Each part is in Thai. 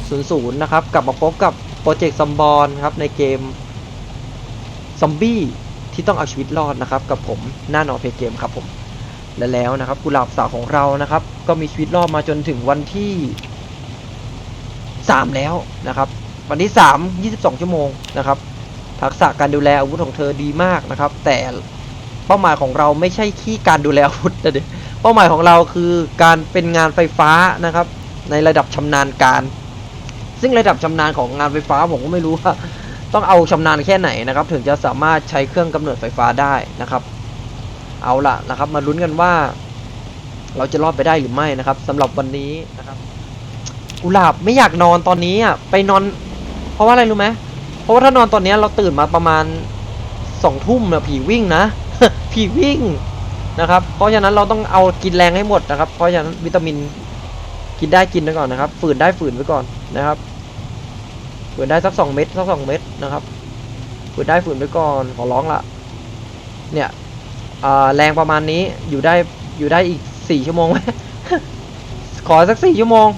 600 นะครับ กลับมาพบกับโปรเจกต์ซอมบอลครับในเกมซอมบี้ที่ต้องเอาชีวิตรอดนะครับ กับผมหน้านอเพเกมครับผมและแล้วนะครับกุหลาบสาวของเรานะครับ ก็มีชีวิตรอดมาจนถึงวันที่ 3 แล้วนะครับ วันที่ 3 22 ชั่วโมงนะครับ ทักษะการดูแลอาวุธของเธอดีมากนะครับ แต่เป้าหมายของเราไม่ใช่ที่การดูแลอาวุธนะเด็เป้าหมายของเราคือการเป็นงานไฟฟ้านะครับ ในระดับชำนาญการ ซึ่งระดับชำนาญของงานไฟฟ้าผมก็ไม่รู้ว่า ต้องเอาชำนาญแค่ไหนนะครับ ถึงจะสามารถใช้เครื่องกำเนิดไฟฟ้าได้นะครับ เอาล่ะนะครับ มาลุ้นกันว่า เราจะรอดไปได้หรือไม่นะครับสำหรับวันนี้นะครับกุหลาบไม่อยากนอนตอนนี้อะไปนอน เพราะว่าอะไรรู้ไหมเพราะว่าถ้านอนตอนนี้เราตื่นมาประมาณสองทุ่มนะผีวิ่งนะผีวิ่งนะครับ เพราะฉะนั้นเราต้องเอากินแรงให้หมดนะครับ เพราะฉะนั้นวิตามินกินได้กินไปก่อนนะครับ ฝืนได้ฝืนไปก่อนนะครับ ฝืนได้สักสองเม็ดสักสองเม็ดนะครับฝืนได้ฝืนไปก่อนขอร้องละเนี่ยแรงประมาณนี้อยู่ได้อยู่ได้อีกสี่ชั่วโมงไหมขอสักสี่ชั่วโมง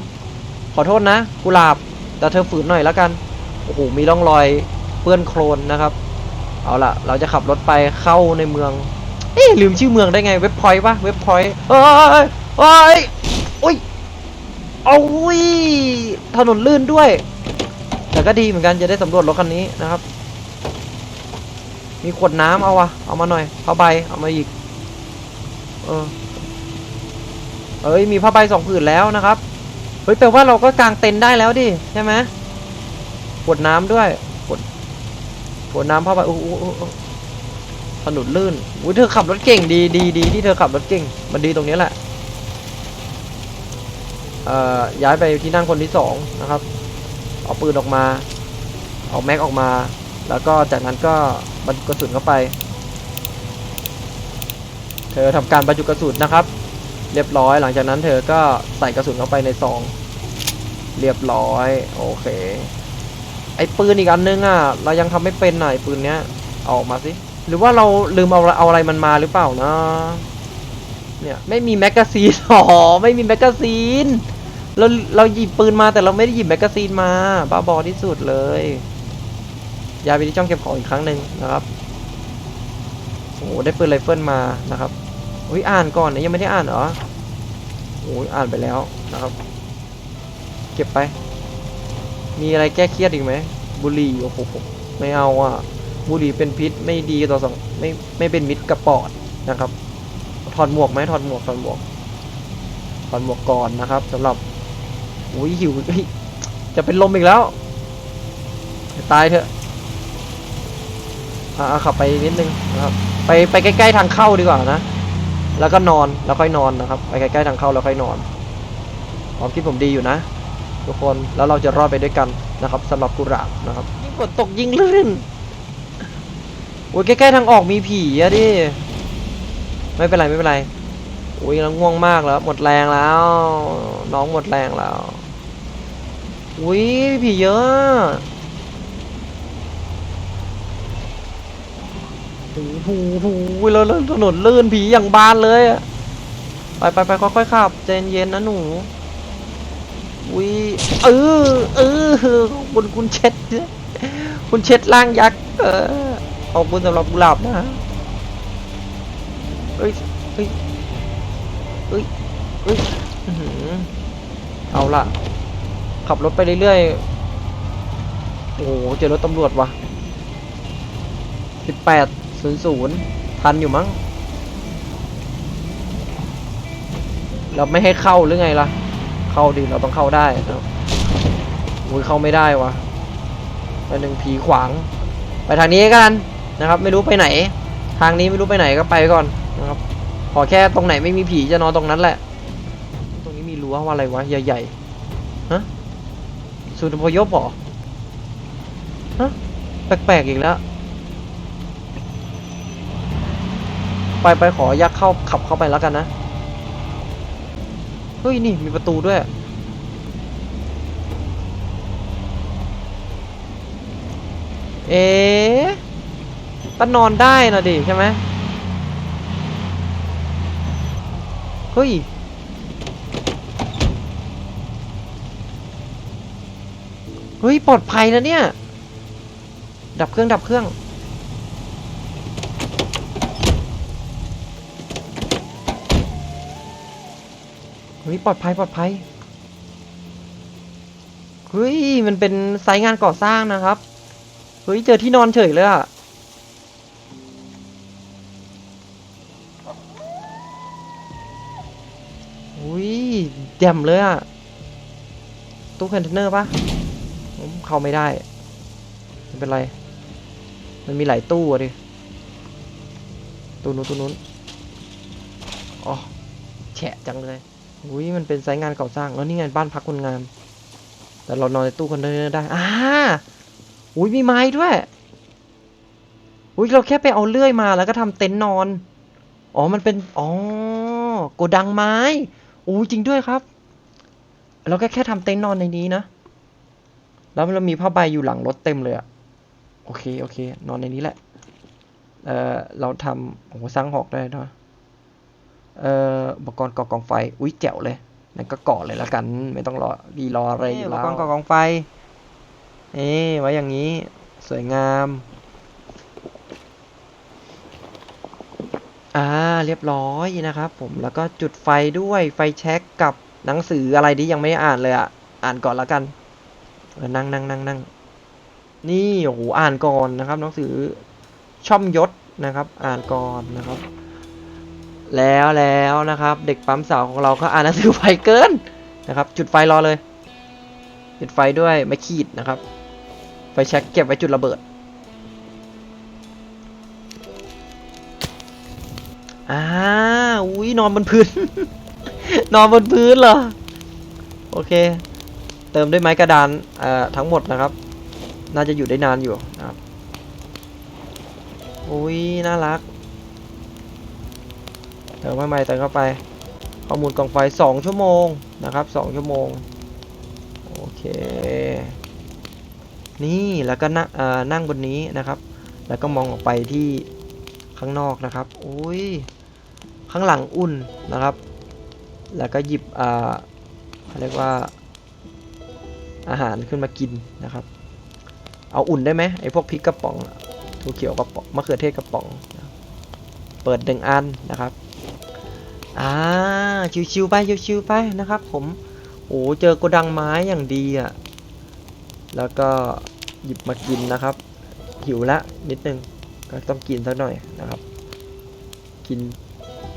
ขอโทษนะกุหลาบแต่เธอฝืนหน่อยแล้วกันโอ้โหมีร่องรอยเปื้อนโคลนนะครับ เอาละเราจะขับรถไปเข้าในเมืองเอ๊ลืมชื่อเมืองได้ไงเว็บพอยต์ปะเว็บพอยต์เอ้ยเอ้ยโอ้ยเอาวิถนนลื่นด้วย ก็ดีเหมือนกันจะได้สำรวจรถคันนี้นะครับ มีขวดน้ำเอาวะเอามาหน่อยผ้าใบเอามาอีก เออเอ้ยมีผ้าใบสองผืนแล้วนะครับเฮ้ยแปลว่าเราก็กางเต็นท์ได้แล้วดิใช่ไหมขวดน้ำด้วยขวดขวดน้ำผ้าใบโอ้โหถนนลื่นอุ้ยเธอขับรถเก่งดีดีดีที่เธอขับรถเก่ง มันดีตรงนี้แหละเอ่อย้ายไปที่นั่งคนที่สองนะครับ เอาปืนออกมา เอาแม็กออกมา แล้วก็จากนั้นก็บรรจุกระสุนเข้าไป เธอทำการบรรจุกระสุนนะครับ เรียบร้อย หลังจากนั้นเธอก็ใส่กระสุนเข้าไปในซอง เรียบร้อย โอเค ไอ้ปืนอีกอันนึงอะ เรายังทำไม่เป็นหน่อยปืนเนี้ยออกมาสิ หรือว่าเราลืมเอาเอาอะไรมันมาหรือเปล่านะ เนี่ยไม่มีแมกกาซีนอ๋อไม่มีแมกกาซีน เราเราหยิบปืนมาแต่เราไม่ได้หยิบแมกกาซีนมาบ้าบอที่สุดเลยยาไปที่ช่องเก็บของอีกครั้งหนึ่งนะครับโอ้ได้ปืนไรเฟิลมานะครับอุ้ยอ่านก่อนนะยังไม่ได้อ่านเหรอโอ้ยอ่านไปแล้วนะครับ เก็บไป มีอะไรแก้เครียดอีกไหมบุหรี่โอ้โหไม่เอาอะบุหรี่เป็นพิษไม่ดีต่อสังไม่ไม่เป็นมิตรกับปอดนะครับถอดหมวกไหมถอดหมวกถอดหมวกถอดหมวกก่อนนะครับสำหรับ โอ้ยหิวจะเป็นลมอีกแล้วตายเถอะอ่าขับไปนิดนึงนะครับ ไปไปใกล้ๆทางเข้าดีกว่านะ แล้วก็นอนแล้วค่อยนอนนะครับ ไปใกล้ๆทางเข้าแล้วค่อยนอนความคิดผมดีอยู่นะ ทุกคนแล้วเราจะรอดไปด้วยกันนะครับสำหรับกุหลาบนะครับยิ่งฝนตกยิ่งลื่นโอ้ยใกล้ๆทางออกมีผีอะดิไม่เป็นไรไม่เป็นไรโอ้ยเราง่วงมากแล้ว หมดแรงแล้ว น้องหมดแรงแล้ว อุ้ยผีเยอะโอ้โหโอ้โหแล้วแล้วถนนลื่นผีอย่างบานเลยอะไปไปไปค่อยๆขับใจเย็นๆนะหนูอุ้ยเออเออขบคุณคุณเช็ดคุณเช็ดล่างยักษ์เออขอบคุณสำหรับกุหลาบนะเอ้ยเอ้ยเอ้ยเอ้ยเอาละ ขับรถไปเรื่อยๆ โอ้โหเจอรถตำรวจว่ะสิบแปดศูนย์ศูนย์ทันอยู่มั้ง เราไม่ให้เข้าหรือไงล่ะ เข้าดิเราต้องเข้าได้นะครับอุ้ยเข้าไม่ได้วะไปหนึ่งผีขวาง ไปทางนี้กันนะครับ ไม่รู้ไปไหน ทางนี้ไม่รู้ไปไหนก็ไปก่อนนะครับ ขอแค่ตรงไหนไม่มีผีจะนอนตรงนั้นแหละ ตรงนี้มีรั้วว่าอะไรวะใหญ่ๆ สูตรพยพเหรอฮะแปลกๆอีกแล้ว ไปไปขอยักเข้าขับเข้าไปแล้วกันนะ เฮ้ย นี่มีประตูด้วย เอ๊ะก็นอนได้นะดิใช่ไหมเฮ้ย ฮ้ยปลอดภัยนะเนี่ย ดับเครื่องดับเครื่อง เฮ้ยปลอดภัยปลอดภัย เฮ้ยมันเป็นไซต์งานก่อสร้างนะครับ เฮ้ยเจอที่นอนเฉยเลยอะอุ้ยแจ่มเลยอะตู้คอนเทนเนอร์ปะ ผมเข้าไม่ได้ไม่เป็นไร มันมีหลายตู้อะดิ ตู้นู้นตู้นู้นอ๋อแฉะจังเลยอุ้ยมันเป็นไซต์งานก่อสร้าง แล้วนี่ไงบ้านพักคนงาน แต่เรานอนในตู้คอนเทนเนอร์ได้อ่าอุ้ยมีไม้ด้วยอุ้ยเราแค่ไปเอาเลื่อยมาแล้วก็ทำเต็นท์นอน อ๋อ มันเป็น อ๋อ โกดังไม้อุ้ยจริงด้วยครับ เราแค่แค่ทำเต็นท์นอนในนี้นะ แล้วเรามีผ้าใบอยู่หลังรถเต็มเลยอะโอเค โอเค นอนในนี้แหละ เออเราทำโอ้โหสร้างหอกได้ด้วยเอ่ออุปกรณ์ก่อกองไฟ อุ้ยแจ๋วเลยนั่นก็ก่อเลยละกัน ไม่ต้องรอรีรออะไรอยู่แล้วอุปกรณ์ก่อกองไฟ เอ๊ไว้อย่างนี้ สวยงาม อ่า เรียบร้อยนะครับ ผม แล้วก็จุดไฟด้วย ไฟแช็กกับหนังสืออะไรที่ยังไม่ได้อ่านเลยอะ อ่านก่อนแล้วกันเออ นั่งนั่งนั่งนั่งนี่โอ้โหอ่านก่อนนะครับหนังสือช่อมยศนะครับ อ่านก่อนนะครับ แล้วแล้วนะครับ เด็กปั๊มสาวของเราก็อ่านหนังสือไฟเกินนะครับ จุดไฟรอเลย จุดไฟด้วยไม้ขีดนะครับ ไฟแช็กเก็บไว้จุดระเบิดอ่าอุ้ยนอนบนพื้น นอนบนพื้นเหรอ โอเค เติมด้วยไม้กระดานทั้งหมดนะครับ น่าจะอยู่ได้นานอยู่นะครับอุ้ยน่ารัก เติมใหม่ๆเติมเข้าไป ข้อมูลกล่องไฟสองชั่วโมงนะครับสองชั่วโมง โอเค นี่แล้วก็นั่งเอ่อนั่งบนนี้นะครับ แล้วก็มองออกไปที่ข้างนอกนะครับอุ้ยข้างหลังอุ่นนะครับ แล้วก็หยิบอ่าเขาเรียกว่า อาหารขึ้นมากินนะครับ เอาอุ่นได้ไหมไอ้พวกพริกกระป๋องถั่วเขียวกระป๋องมะเขือเทศกระป๋องนะเปิดหนึ่งอันนะครับอ่าชิวๆไปชิวๆไปนะครับ ผมโอ้เจอโกดังไม้อย่างดีอะแล้วก็หยิบมากินนะครับ หิวละนิดนึงก็ต้องกินสักหน่อยนะครับ กิน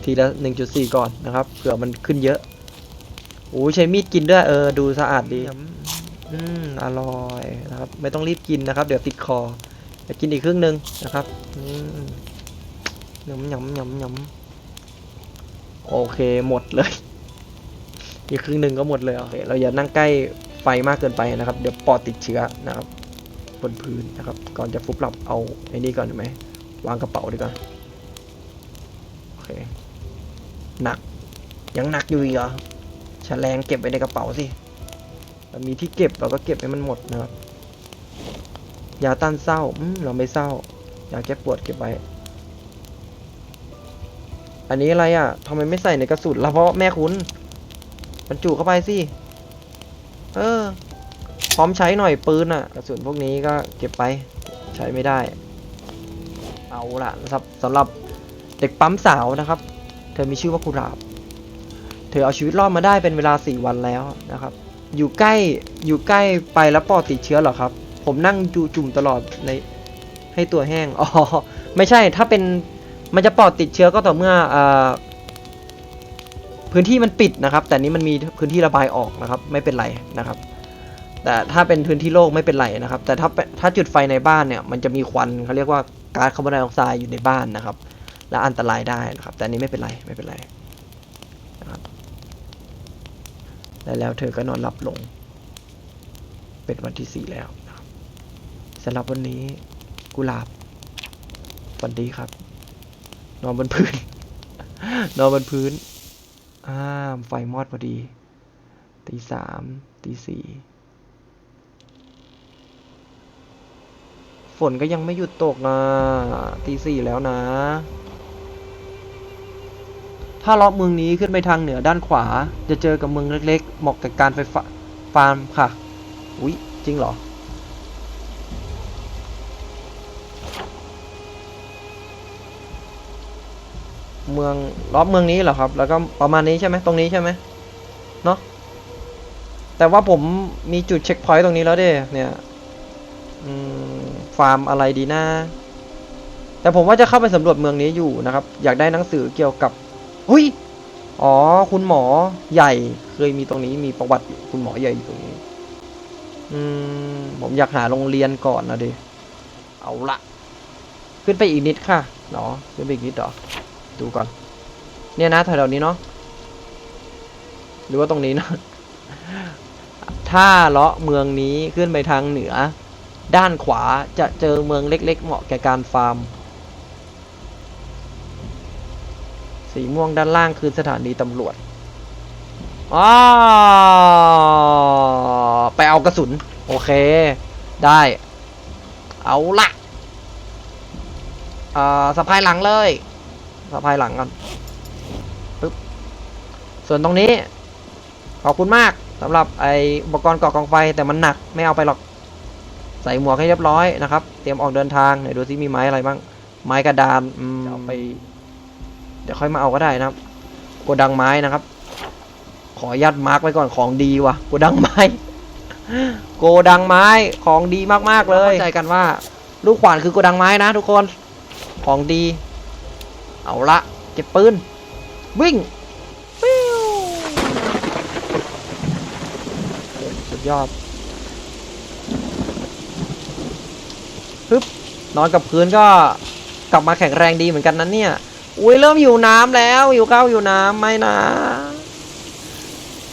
ทีละ 1.4 ก่อนนะครับเผื่อมันขึ้นเยอะโอ้ใช้มีดกินด้วยเออดูสะอาดดี อืมอร่อยนะครับ ไม่ต้องรีบกินนะครับ เดี๋ยวติดคอจะกินอีกครึ่งหนึ่งนะครับอืมยำยำยำยำโอเคหมดเลย อีกครึ่งหนึ่งก็หมดเลยโอเคเราอย่านั่งใกล้ไฟมากเกินไปนะครับ เดี๋ยวปอดติดเชื้อนะครับ บนพื้นนะครับ ก่อนจะฟุบหลับเอาไอ้นี่ก่อนได้ไหมวางกระเป๋าดีกว่าโอเคหนักยังหนักอยู่อีกเหรอแฉลงเก็บไว้ในกระเป๋าสิ มีที่เก็บเราก็เก็บให้มันหมดนะครับยาต้านเศร้าเราไม่เศร้ายาแก้ปวดเก็บไว้ อันนี้อะไรอะทำไมไม่ใส่ในกระสุนล่ะเพราะแม่คุณบรรจุเข้าไปสิเออ พร้อมใช้หน่อยปืนอะ กระสุนพวกนี้ก็เก็บไปใช้ไม่ได้ เอาละนะครับสำหรับเด็กปั๊มสาวนะครับ เธอมีชื่อว่ากุหลาบ เธอเอาชีวิตรอดมาได้เป็นเวลาสี่วันแล้วนะครับ อยู่ใกล้อยู่ใกล้ไปแล้วปอดติดเชื้อหรอครับ ผมนั่งดูจุ่มตลอดในให้ตัวแห้งอ๋อไม่ใช่ถ้าเป็นมันจะปอดติดเชื้อก็ต่อเมื่ออพื้นที่มันปิดนะครับ แต่นี้มันมีพื้นที่ระบายออกนะครับ ไม่เป็นไรนะครับ แต่ถ้าเป็นพื้นที่โล่งไม่เป็นไรนะครับ แต่ถ้าถ้าจุดไฟในบ้านเนี่ยมันจะมีควันเขาเรียกว่าก๊าซคาร์บอนไดออกไซด์อยู่ในบ้านนะครับ และอันตรายได้นะครับ แต่นี้ไม่เป็นไรไม่เป็นไรนะครับ และแล้วเธอก็นอนหลับลง เป็นวันที่สี่แล้วนะครับสำหรับวันนี้กุหลาบฝันดีครับ นอนบนพื้น นอนบนพื้นอ่าไฟมอดพอดี ตีสามตีสี่ฝนก็ยังไม่หยุดตกนะตีสี่แล้วนะ ถ้าเลาะเมืองนี้ขึ้นไปทางเหนือด้านขวา จะเจอกับเมืองเล็กๆ เหมาะกับการไฟฟ้าฟาร์มค่ะ อุ๊ย จริงเหรอ เมืองล้อมเมืองนี้เหรอครับ แล้วก็ประมาณนี้ใช่ไหมตรงนี้ใช่ไหมเนาะแต่ว่าผมมีจุดเช็คพอยต์ตรงนี้แล้วเด้เนี่ยฟาร์มอะไรดีนะ แต่ผมว่าจะเข้าไปสำรวจเมืองนี้อยู่นะครับ อยากได้หนังสือเกี่ยวกับ หุยอ๋อ คุณหมอใหญ่เคยมีตรงนี้มีประวัติอยู่คุณหมอใหญ่อยู่ตรงนี้ อืม ผมอยากหาโรงเรียนก่อนนะดิเอาละขึ้นไปอีกนิดค่ะเนาะขึ้นไปอีกนิดเหรอดูก่อน เนี่ยนะแถวๆนี้เนาะหรือว่าตรงนี้นะถ้าเลาะเมืองนี้ขึ้นไปทางเหนือ ด้านขวาจะเจอเมืองเล็ก ๆ เหมาะแก่การฟาร์ม สีม่วงด้านล่างคือสถานีตำรวจอ๋อไปเอากระสุน โอเค ได้ เอาละอ่าสะพายหลังเลยสะพายหลังกันปึ๊บส่วนตรงนี้ ขอบคุณมากสำหรับไออุปกรณ์ก่อกองไฟแต่มันหนักไม่เอาไปหรอก ใส่หมวกให้เรียบร้อยนะครับ เตรียมออกเดินทางไหนดูซิมีไม้อะไรบ้าง ไม้กระดานอืมเอาไป เดี๋ยวค่อยมาเอาก็ได้นะครับโกดังไม้นะครับ ขอยัดมาร์กไว้ก่อนของดีว่ะโกดังไม้ โกดังไม้ของดีมากๆเลยเข้าใจกันว่า ลูกขวานคือโกดังไม้นะ ทุกคนของดี เอาละเก็บปืนวิ่งปิ้วสุดยอดฮึบนอนกับพื้นก็กลับมาแข็งแรงดีเหมือนกันนั้นเนี่ย อุ้ยเริ่มหิวน้ำแล้วหิวข้าวหิวน้ำไม่นะ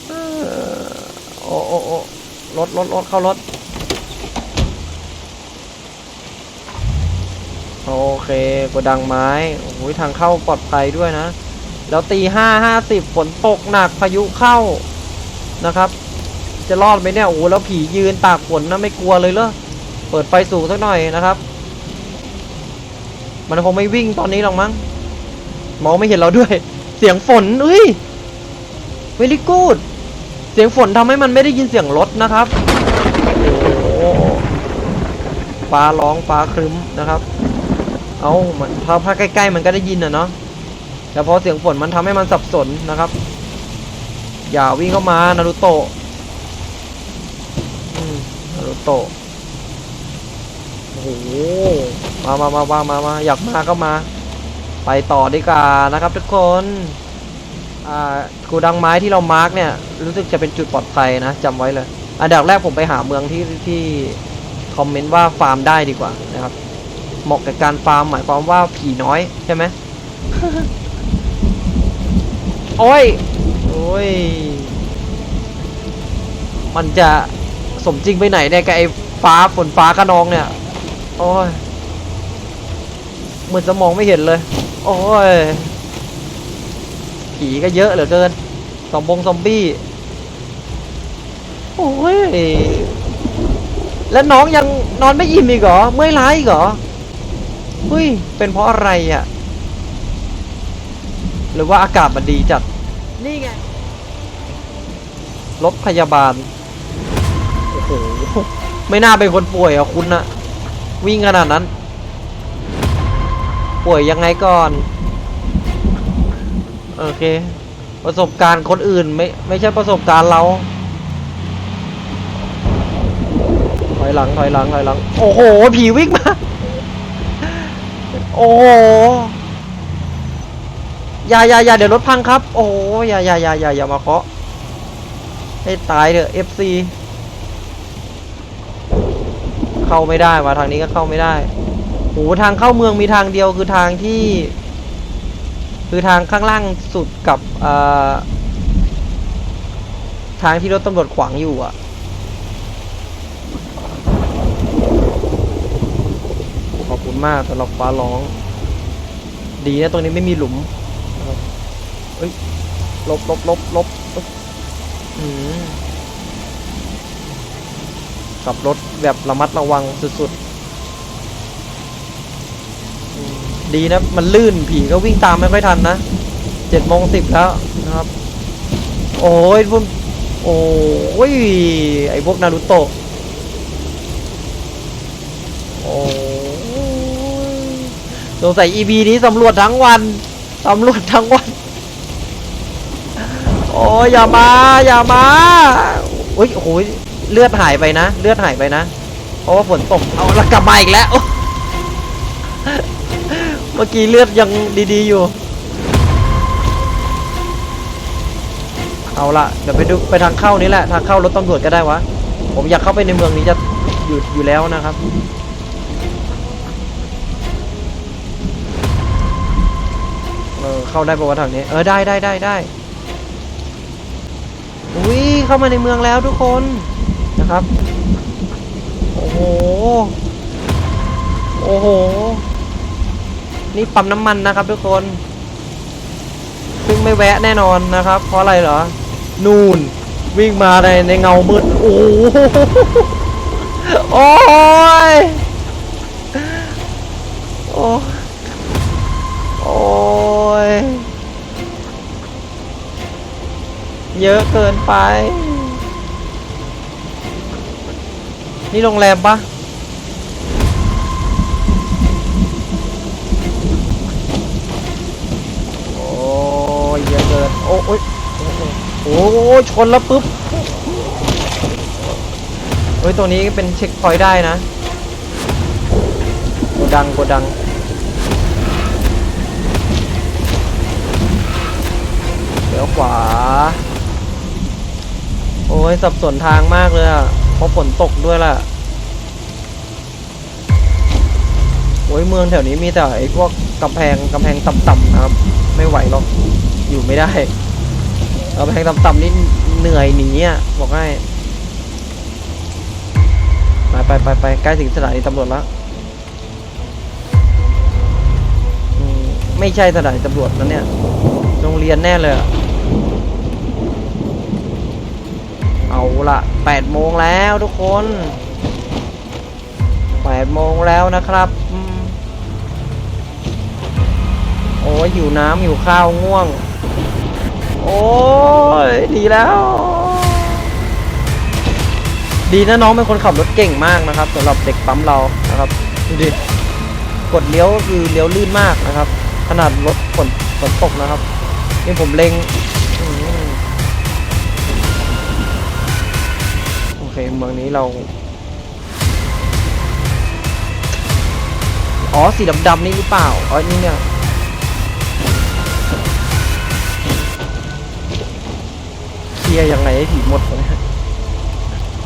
เออโอ้โอ้โอ้รถรถรถเข้ารถ โอเคกระดังไม้โอ้ยทางเข้าปลอดภัยด้วยนะ แล้วตีห้าห้าสิบฝนตกหนักพายุเข้านะครับ จะรอดไหมเนี่ยโอ้แล้วผียืนตากฝนนะไม่กลัวเลยเหรอเปิดไฟสูงสักหน่อยนะครับ มันคงไม่วิ่งตอนนี้หรอกมั้ง มองไม่เห็นเราด้วย เสียงฝนเฮ้ย very good เสียงฝนทำให้มันไม่ได้ยินเสียงรถนะครับโอ้ฟ้าร้องฟ้าครึ้มนะครับ เอามันพอพาใกล้ ๆ มันก็ได้ยินอะเนาะแต่พอเสียงฝนมันทำให้มันสับสนนะครับ อย่าวิ่งเข้ามานารุโตะนารุโตะโอ้โหมามามามามามาอยากมาก็มา ไปต่อดีกว่านะครับทุกคนกูดังไม้ที่เรามาร์กเนี่ยรู้สึกจะเป็นจุดปลอดภัยนะจำไว้เลยอันดับแรกผมไปหาเมืองที่ที่คอมเมนต์ว่าฟาร์มได้ดีกว่านะครับเหมาะกับการฟาร์มหมายความว่าผีน้อยใช่ไหมโอ้ยโอ้ยมันจะสมจริงไปไหนเนี่ยกับไอ้ฟ้าฝนฟ้าขนองเนี่ยโอ้ย เหมือนสมองไม่เห็นเลย โอ้ย ผีก็เยอะเหลือเกินซอมบงซอมบี้ โอ้ย แล้วน้องยังนอนไม่อิ่มอีกเหรอ เมื่อยล้าอีกเหรอเฮ้ย เป็นเพราะอะไรอะ หรือว่าอากาศมันดีจัด นี่ไง รถพยาบาล โอ้โห ไม่น่าเป็นคนป่วยอะคุณนะวิ่งขนาดนั้น ป่วยยังไงก่อน โอเค ประสบการณ์คนอื่นไม่ไม่ใช่ประสบการณ์เรา ถอยหลังถอยหลังถอยหลัง โอ้โห ผีวิ่งมา โอ้โหอย่าอย่าอย่าเดี๋ยวรถพังครับ โอ้อย่าอย่าอย่าอย่าอย่ามาเคาะให้ตายเถอะ FC เข้าไม่ได้มาทางนี้ก็เข้าไม่ได้ โหทางเข้าเมืองมีทางเดียวคือทางที่ คือทางข้างล่างสุดกับอทางที่รถตำรวจขวางอยู่อะขอบคุณมากสำหรับฟ้าร้อง ดีนะตรงนี้ไม่มีหลุมเอ้ยลบลบลบลบขับรถแบบระมัดระวังสุดๆอืม ดีนะ มันลื่นผีก็วิ่งตามไม่ค่อยทันนะเจ็ดโมงสิบแล้วนะครับ โอ้ยพวกโอ้ยไอพวกนารูโตะโอ้ยสงสัย EP นี้สำรวจทั้งวันตำรวจทั้งวัน โอ้ยอย่ามาอย่ามาอุ้ยโอ้โหเลือดหายไปนะ เลือดหายไปนะ เพราะว่าฝนตกเอาแล้วกลับมาอีกแล้ว เมื่อกี้เลือดยังดีๆอยู่ เอาละเดี๋ยวไปดูไปทางเข้านี้แหละ ทางเข้ารถตำรวจก็ได้วะ ผมอยากเข้าไปในเมืองนี้จะอยู่อยู่แล้วนะครับ เออเข้าได้ปะวะทางนี้ เออได้ได้ได้ได้อุ้ยเข้ามาในเมืองแล้วทุกคนนะครับ โอ้โห โอ้โห นี่ปั๊มน้ำมันนะครับทุกคน ซึ่งไม่แวะแน่นอนนะครับ เพราะอะไรเหรอ นูนวิ่งมาในในเงามืด โอ้โหโอ้ยโอ้ยโอ้ยเยอะเกินไป นี่โรงแรมปะโอ้ยเยอะเกิ นโอ้โอ้ยโอ้โอ้ยชนแล้วปุ๊บเฮ้ยตัวนี้เป็นเช็คพอยต์ได้นะโกดังโกดังเลี้ยวขวา โอ้ยสับสนทางมากเลยอะเพราะฝนตกด้วยล่ะ อ้ยเมืองแถวนี้มีแต่ไอ้พวกกำแพงกำแพงต่ำๆนะครับ ไม่ไหวหรอกอยู่ไม่ได้กำแพงต่ำๆนี่เหนื่อยหนีอะบอกให้ไปไปไปไปใกล้ถึงสถานีตำรวจแล้วไม่ใช่สถานีตำรวจนะเนี่ยโรงเรียนแน่เลย เอาละแปดโมงแล้วทุกคนแปดโมงแล้วนะครับ โอ้ยหิวน้ำหิวข้าวง่วง โอ้ยดีแล้ว ดีนะน้องเป็นคนขับรถเก่งมากนะครับสำหรับเด็กปั๊มเรานะครับดูดิกดเลี้ยวคือเลี้ยวลื่นมากนะครับ ขนาดรถฝนฝนตกนะครับ นี่ผมเล็งอโอเคเมืองนี้เราอ๋อสีดำๆนี่หรือเปล่าอ๋อนี่เนี่ย ลียร์ยังไงให้ผีหมดวะเนี่ย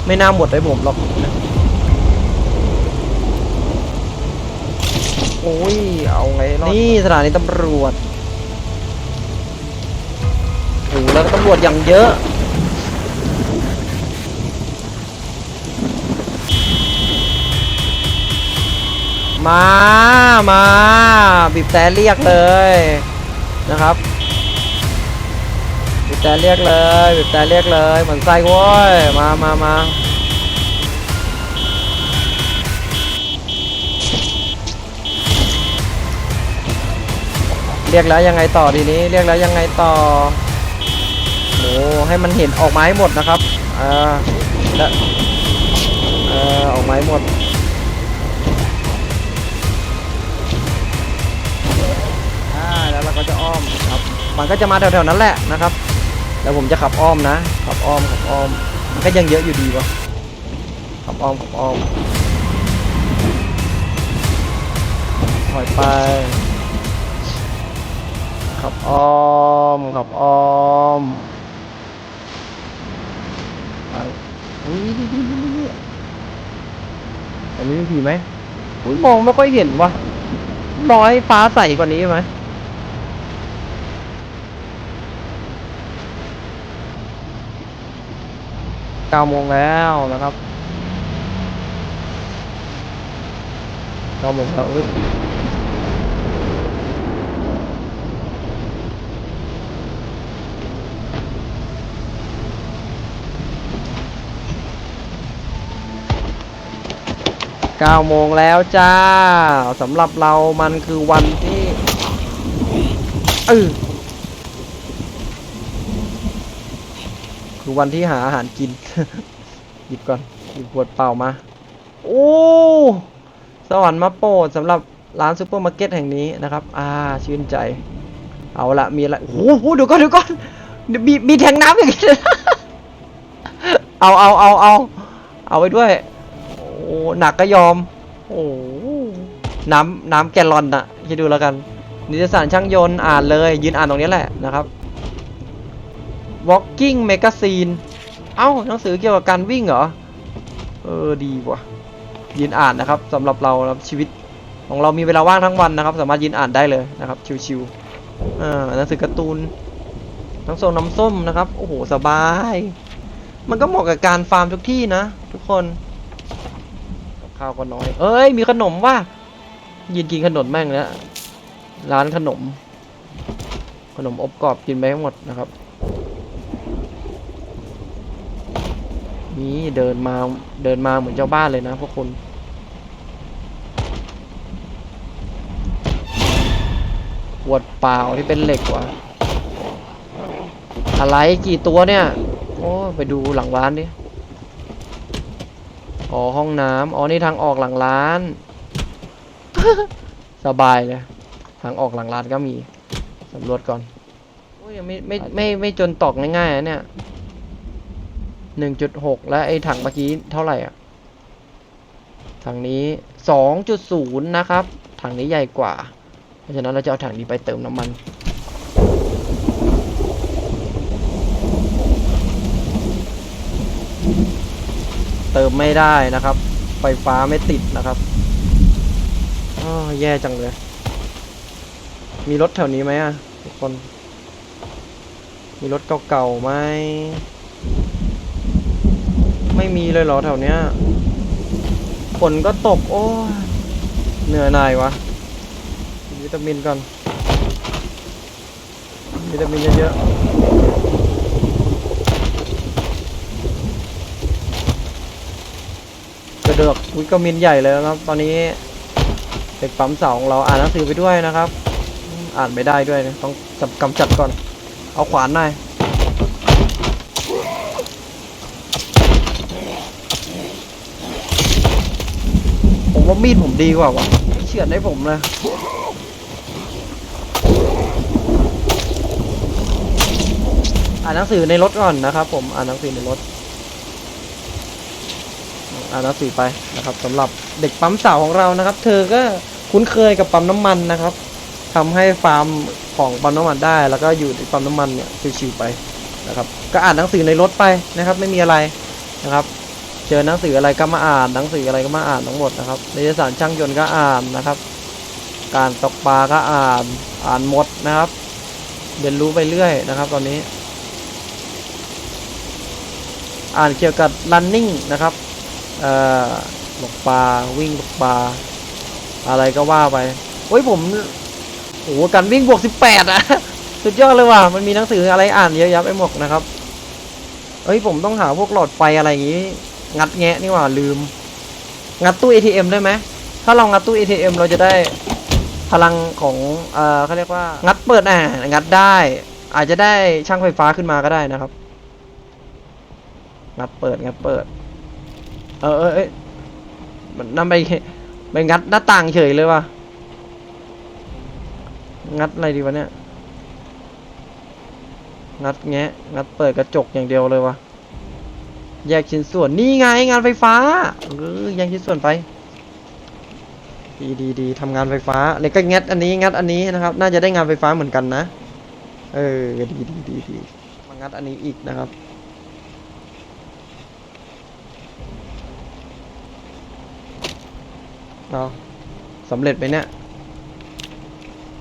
ไม่น่าหมดให้ผมหรอกนะโอ้ย เอาไงรอดนี่สถานีตำรวจโอ้โหแล้วก็ตำรวจอย่างเยอะ มา มาบีบแต่เรียกเลยนะครับ บีบแต่เรียกเลยบีบแต่เรียกเลยเหมือนไส้โว้ยมามามาเรียกแล้วยังไงต่อทีนี้ เรียกแล้วยังไงต่อโอ้ให้มันเห็นออกไม้หมดนะครับอ่าและเออออกไม้หมดอ่าแล้วเราก็จะอ้อมครับมันก็จะมาแถวๆนั้นแหละนะครับ แล้วผมจะขับอ้อมนะ ขับอ้อมขับอ้อม มันก็ยังเยอะอยู่ดีวะขับอ้อมขับอ้อมถอยไป ขับอ้อมขับอ้อมไปอุ้ยนี่นี่นี่นี่อันนี้มีผีไหมอุ้ยมองไม่ค่อยเห็นวะน้อยฟ้าใสกว่านี้ไหม เก้าโมงแล้วนะครับเก้าโมงแล้วเก้าโมงแล้วจ้าสำหรับเรามันคือวันที่เออ คือวันที่หาอาหารกิน หยิบก่อนหยิบขวดเปล่ามา โอ้สวรรค์มาโปรดสำหรับร้านซูเปอร์มาร์เก็ตแห่งนี้นะครับ อ่า ชื่นใจ เอาละมีอะไร โอ้โหเดี๋ยวก่อนเดี๋ยวก่อนมีมีแทงน้ำอย่างนี้เอาเอาเอาเอาเอาไปด้วย โอ้หนักก็ยอม โอ้น้ำน้ำแกลลอนอะคิดดูแล้วกัน นิตยสารช่างยนต์อ่านเลย ยืนอ่านตรงนี้แหละนะครับ Walking Magazine เอ้าหนังสือเกี่ยวกับการวิ่งเหรอ เออดีว่ะยืนอ่านนะครับสำหรับเราครับชีวิตของเรามีเวลาว่างทั้งวันนะครับ สามารถยืนอ่านได้เลยนะครับชิวๆอ่าหนังสือการ์ตูนทั้งโซนน้ำส้มนะครับ โอ้โหสบาย มันก็เหมาะกับการฟาร์มทุกที่นะ ทุกคนข้าวก็น้อย เอ้ยมีขนมว่ะยืนกินขนมแม่งแล้วร้านขนม ขนมอบกรอบกินไปให้งหมดนะครับ นี่เดินมาเดินมาเหมือนเจ้าบ้านเลยนะพวกคุณขวดเปล่าที่เป็นเหล็กว่ะอะไรกี่ตัวเนี่ย โอ้ไปดูหลังร้านดิ อ๋อห้องน้ำอ๋อนี่ทางออกหลังร้าน สบายเลยทางออกหลังร้านก็มีสำรวจก่อนโอ้ยยังไม่ไม่ไม่ไม่จนตอกง่ายๆนะเนี่ย หนึ่งจุดหกและไอ้ถังเมื่อกี้เท่าไหร่อะ ถังนี้สองจุดศูนย์นะครับ ถังนี้ใหญ่กว่า เพราะฉะนั้นเราจะเอาถังนี้ไปเติมน้ำมันเติมไม่ได้นะครับ ไฟฟ้าไม่ติดนะครับอ้อแย่จังเลย มีรถแถวนี้ไหมอะทุกคน มีรถเก่าๆไหม ไม่มีเลยเหรอแถวเนี้ยฝนก็ตก โอ้เหนื่อยหน่ายวะวิตามินก่อนวิตามินเยอะๆกระเดือกวิตามินใหญ่เลยนะครับ ตอนนี้เด็กปั๊มสาวของเราอ่านหนังสือไปด้วยนะครับ อ่านไม่ได้ด้วยนะต้องกำจัดก่อน เอาขวานหน่อย ว่ามีดผมดีกว่าวะเฉือนให้ผมเลยอ่านหนังสือในรถก่อนนะครับ ผมอ่านหนังสือในรถอ่านหนังสือไปนะครับสำหรับเด็กปั๊มสาวของเรานะครับ เธอก็คุ้นเคยกับปั๊มน้ำมันนะครับทำให้ฟาร์มของปั๊มน้ำมันได้ แล้วก็อยู่ในปั๊มน้ำมันเนี่ยชิวๆไปนะครับ ก็อ่านหนังสือในรถไปนะครับ ไม่มีอะไรนะครับ เจอหนังสืออะไรก็มาอ่านหนังสืออะไรก็มาอ่านทั้งหมดนะครับนิตยสารช่างยนต์ก็อ่านนะครับ การตกปลาก็อ่านอ่านหมดนะครับ เรียนรู้ไปเรื่อยนะครับ ตอนนี้ อ่านเกี่ยวกับ running นะครับเอ่อตกปลาวิ่งตกปลาอะไรก็ว่าไปโอ้ยผมโอ้การวิ่งบวกสิบแปดอะสุดยอดเลยว่ะมันมีหนังสืออะไรอ่านเยอะแยะไปหมดนะครับเอ้ยผมต้องหาพวกหลอดไฟอะไรอย่างงี้ งัดแงะนี่หว่าลืม งัดตู้ ATM ได้ไหมถ้าเรางัดตู้ ATM เราจะได้พลังของเอ่อเขาเรียกว่า งัดเปิดอะงัดได้ อาจจะได้ช่างไฟฟ้าขึ้นมาก็ได้นะครับ งัดเปิดงัดเปิด เออเออเอยมันนั่นไปไปงัดหน้าต่างเฉยเลยว่ะงัดอะไรดีวะเนี่ย งัดแงะงัดเปิดกระจกอย่างเดียวเลยว่ะ แยกชิ้นส่วนนี่ไงงานไฟฟ้าเออแยกชิ้นส่วนไปดีดีดีทำงานไฟฟ้าเลยก็งัดอันนี้งัดอันนี้นะครับ น่าจะได้งานไฟฟ้าเหมือนกันนะ เออดีดีดีดีมางัดอันนี้อีกนะครับเอาสำเร็จไหมเนี่ย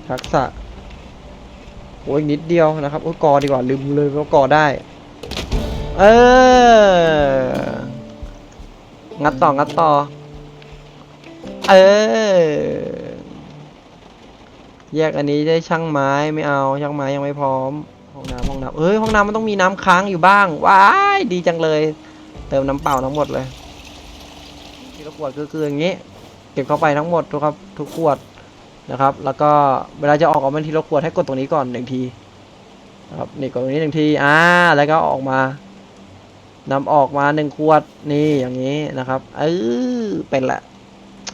ทักษะโอ้ยนิดเดียวนะครับโอ้ยกอดีกว่าลืมเลยว่ากอได้ เออ งัดต่อ งัดต่อ เออ แยกอันนี้ได้ช่างไม้ไม่เอา ช่างไม้ยังไม่พร้อม ห้องน้ำห้องน้ำเอ้ย ห้องน้ำมันต้องมีน้ำค้างอยู่บ้าง ว้าย ดีจังเลย เติมน้ำเปล่าทั้งหมดเลย ทีละขวดก็คืออย่างนี้ เก็บเข้าไปทั้งหมดทุกครับ ทุกขวดนะครับ แล้วก็เวลาจะออกออกมาทีละขวดให้กดตรงนี้ก่อนหนึ่งทีนะครับนี่กดตรงนี้หนึ่งที อ่า แล้วก็ออกมา นำออกมาหนึ่งขวดนี่อย่างนี้นะครับเออเป็นละ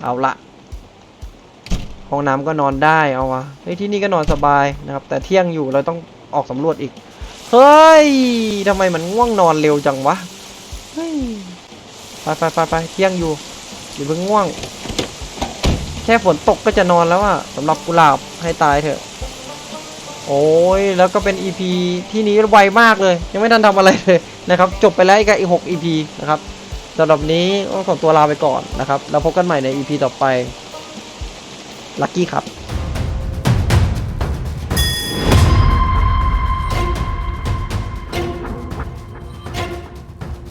เอาละห้องน้ำก็นอนได้เอาวะเฮ้ยที่นี่ก็นอนสบายนะครับ แต่เที่ยงอยู่เราต้องออกสำรวจอีก เฮ้ยทำไมมันง่วงนอนเร็วจังวะเฮ้ยไปไปไปไปเที่ยงอยู่อยู่เพิ่งง่วง แค่ฝนตกก็จะนอนแล้วอะสำหรับกุหลาบให้ตายเถอะ โอ้ยแล้วก็เป็น EP ที่นี้ไวมากเลย ยังไม่ทันทำอะไรเลย นะครับจบไปแล้วอีกอีก 6 EP นะครับสำหรับนี้ต้องขอตัวลาไปก่อนนะครับ แล้วพบกันใหม่ใน EP ต่อไปลักกี้ครับ